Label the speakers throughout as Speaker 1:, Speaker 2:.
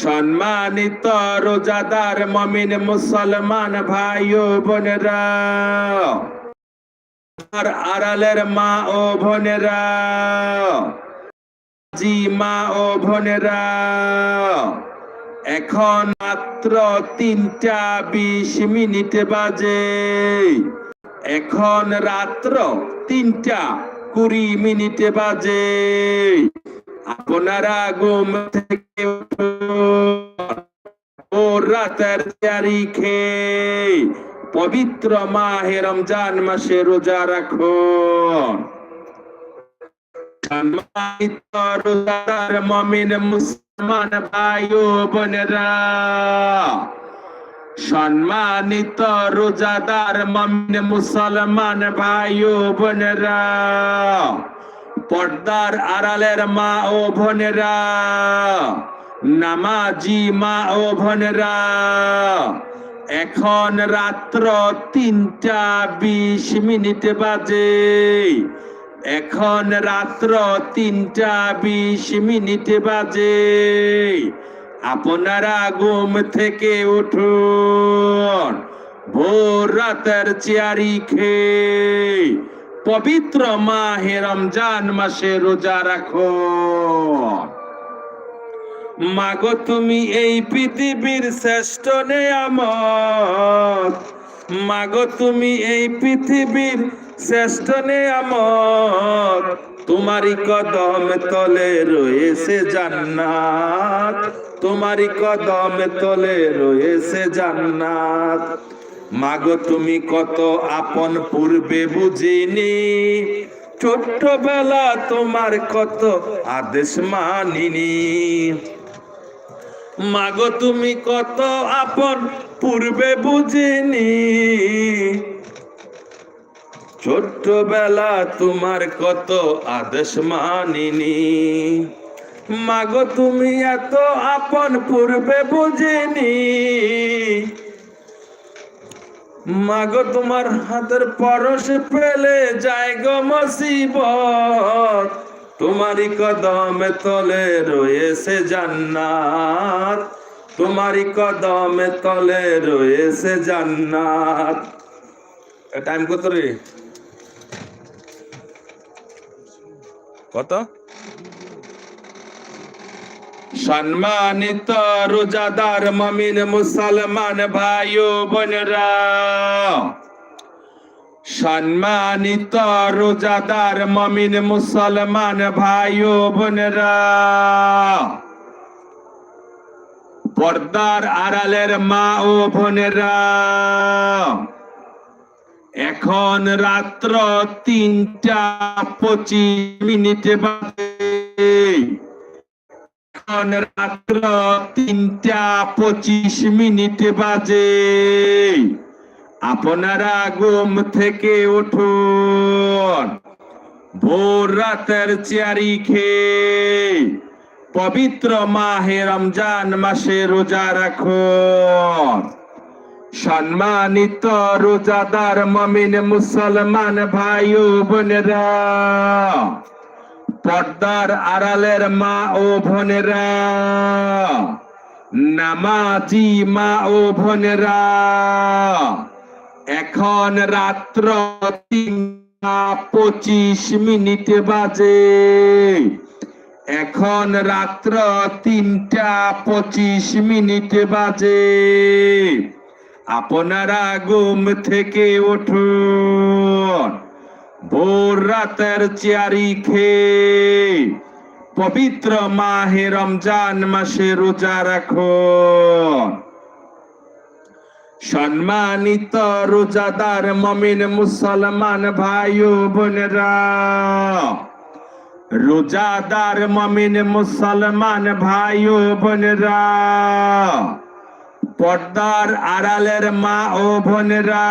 Speaker 1: সম্মানিত রোজাদার মমিন মুসলমান ভাই ও বোনেরা। আড়ালের মা ও বোনেরা। জি মা ও বোনেরা। এখন মাত্র তিনটা বিশ মিনিট বাজে। এখন রাত্র তিনটা কুড়ি মিনিটে বাজে। আপনারা ঘুম থেকে রাতের তৈরি খেয়ে পবিত্র মাহে রমজান মাসে রোজা সম্মানিত রোজাদার মমিন মুসলমান ভাই ও বোনেরা সম্মানিত রোজাদার মমিন মুসলমান ভাই ও বোনেরা পর্দার আড়ালের মা ও বোনেরা, নামাজি মা ও বোনেরা, এখন রাত্র তিনটা বিশ মিনিট বাজে। এখন রাত্র তিনটা বিশ মিনিট বাজে। আপনারা ঘুম থেকে উঠুন, ভোর রাতের চেয়ারি খেয়ে। পবিত্র মাহে রমজান মাসে রোজা রাখো। মাগো, তুমি এই পৃথিবীর শ্রেষ্ঠ নেয়ামত। মাগো, তুমি এই পৃথিবীর শ্রেষ্ঠ নেয়ামত। তোমারই কদম তলে রয়েছে জান্নাত। তোমারই কদম তলে রয়েছে জান্নাত। মাগো, তুমি কত আপন পূর্বে বুঝিনি। ছোট্টবেলা তোমার কত আদেশ মানিনি। মাগো, তুমি কত আপন পূর্বে বুঝিনি। ছোট্টবেলা তোমার কত আদেশ মানিনি। মাগো, তুমি এত আপন পূর্বে বুঝিনি। মাগো, তোমার হাতের পরশ পেলে যায় গো মুসিবত। তোমারই কদমে তলে রয়েছে জান্নাত। তোমারই কদমে তলে রয়েছে জান্নাত। টাইম কত রে? কত? সম্মানিত রোজাদার মমিন মুসলমান ভাই বোনেরা। সম্মানিত রোজাদার মমিন মুসলমান ভাই বোনেরা। পর্দার আড়ালের মা ও বোনেরা। এখন রাত্র তিনটা পঁচিশ মিনিটে বাজে এখন রাত্র তিনটা পঁচিশ মিনিট বাজে। আপনারা ঘুম থেকে উঠুন। ভোর রাতের চেয়ারি খেয়ে পবিত্র মাহে রমজান মাসে রোজা রাখুন। সম্মানিত রোজাদার মমিন মুসলমান ভাই বোনেরা পর্দার আড়ালের মা ও বোনেরা, নামাজি মা ও বোনেরা, এখন রাত্র পঁচিশ মিনিট বাজে। এখন রাত্র তিনটা পঁচিশ মিনিট বাজে। আপনারা ঘুম থেকে উঠুন। রাতের চেয়ারি খেয়ে পবিত্র মাহে রমজান মাসে রোজা রাখুন সম্মানিত রোজাদার মমিন মুসলমান ভাই ও বোনেরা, রোজাদার মমিন মুসলমান ভাই ও বোনেরা, পর্দার আড়ালের মা ও বোনেরা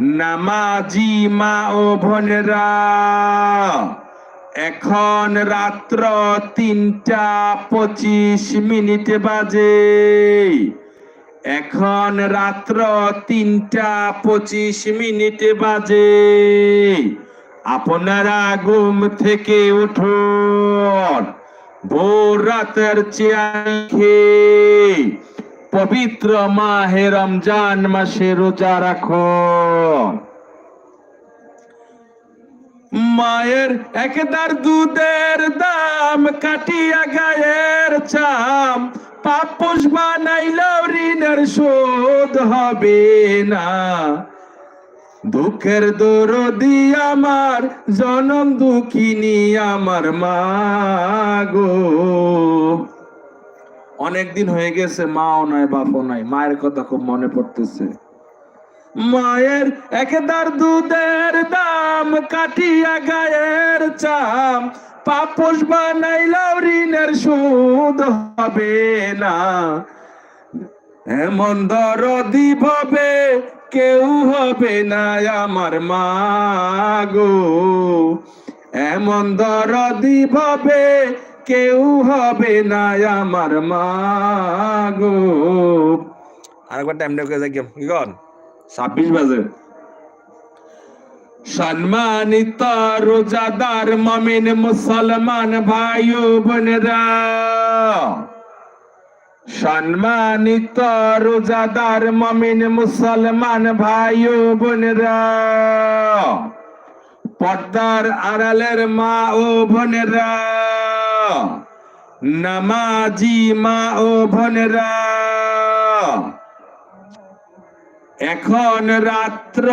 Speaker 1: নামাজি মা ও বোনেরা, এখন রাত্র তিনটা পঁচিশ মিনিট বাজে। এখন রাত্র তিনটা পঁচিশ মিনিট বাজে। আপনারা ঘুম থেকে উঠুন, ভোর রাতের চেয়ার খেয়ে পবিত্র মাহে রমজান মাসে রোজা রাখো। মায়ের একদার দুধের দাম কাটিয়া গায়ের চাম পাপুষ বানাইলেও ঋণের শোধ হবে না। দুঃখের দরদি আমার, জনম দুঃখিনী আমার মা গো। অনেকদিন হয়ে গেছে, মাও নাই, বাপও নাই। মায়ের কথা খুব মনে পড়তেছে। মায়ের একদার দুধের দাম কাটিয়া গায়ের চাম। পাপস বানাইলাও ঋণের সুদ হবে না। এমন দরদি ভাবে কেউ হবে না আমার মা গো। এমন দরদি ভাবে কেউ হবে না আমার মা গো আরেকবার টাইম দেখে। যাই কি কর? ছাব্বিশ বাজে। সম্মানিত রোজাদার মমিন মুসলমান ভাই বোনেরা সম্মানিত রোজাদার মমিন মুসলমান ভাই বোনেরা পর্দার আড়ালের মা ও বোনেরা নামাজি মা ও বোনেরা, এখন রাত্র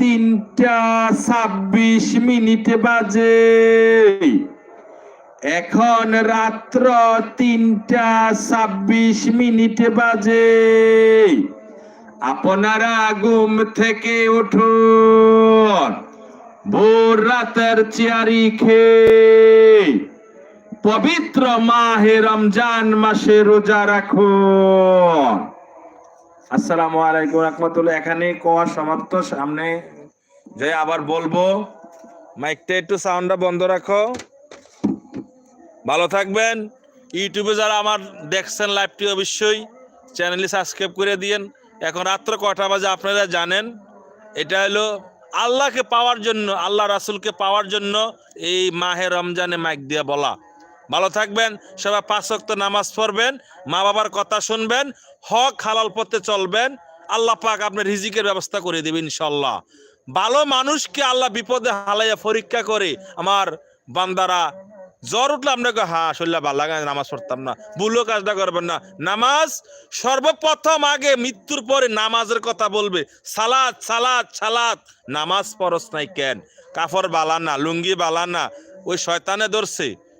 Speaker 1: তিনটা ছাব্বিশ মিনিট বাজে। এখন রাত্র তিনটা ছাব্বিশ মিনিট বাজে। আপনারা ঘুম থেকে উঠুন। ভোর রাতের চেয়ারি খেয়ে পবিত্র মাহে রমজান মাসে রোজা রাখুন আসসালামু আলাইকুম রহমতুল্লাহ। এখানে কোয়া সমাপ্ত, সামনে যে আবার বলব, মাইকটা একটু সাউন্ডটা বন্ধ রাখো। ভালো থাকবেন। ইউটিউবে যারা আমার দেখছেন লাইভটি অবশ্যই চ্যানেলটি সাবস্ক্রাইব করে দিয়েন। এখন রাত্র কটা বাজে আপনারা জানেন, এটা হলো আল্লাহকে পাওয়ার জন্য, আল্লাহ রাসুলকে পাওয়ার জন্য এই মাহে রমজানে মাইক দিয়ে বলা। ভালো থাকবেন, সবাই পাঁচ ওয়াক্ত নামাজ পড়বেন, মা বাবার কথা শুনবেন, হক হালাল পথে চলবেন, আল্লাহ পাক আপনার রিজিকের ব্যবস্থা করে দেবেন ইনশাল্লাহ ভালো মানুষকে আল্লাহ বিপদে হালাইয়া পরীক্ষা করে, আমার বান্দারা, জ্বর উঠলে আপনাকে, হা শরীর ভালো লাগে নামাজ পড়তাম না, ভুলও কাজটা করবেন না। নামাজ সর্বপ্রথম আগে মৃত্যুর পরে নামাজের কথা বলবে। সালাদ সালাদ সালাত নামাজ পরস নাই কেন? কাফর বালা না, লুঙ্গি বালা না, ওই শয়তানে ধরছে।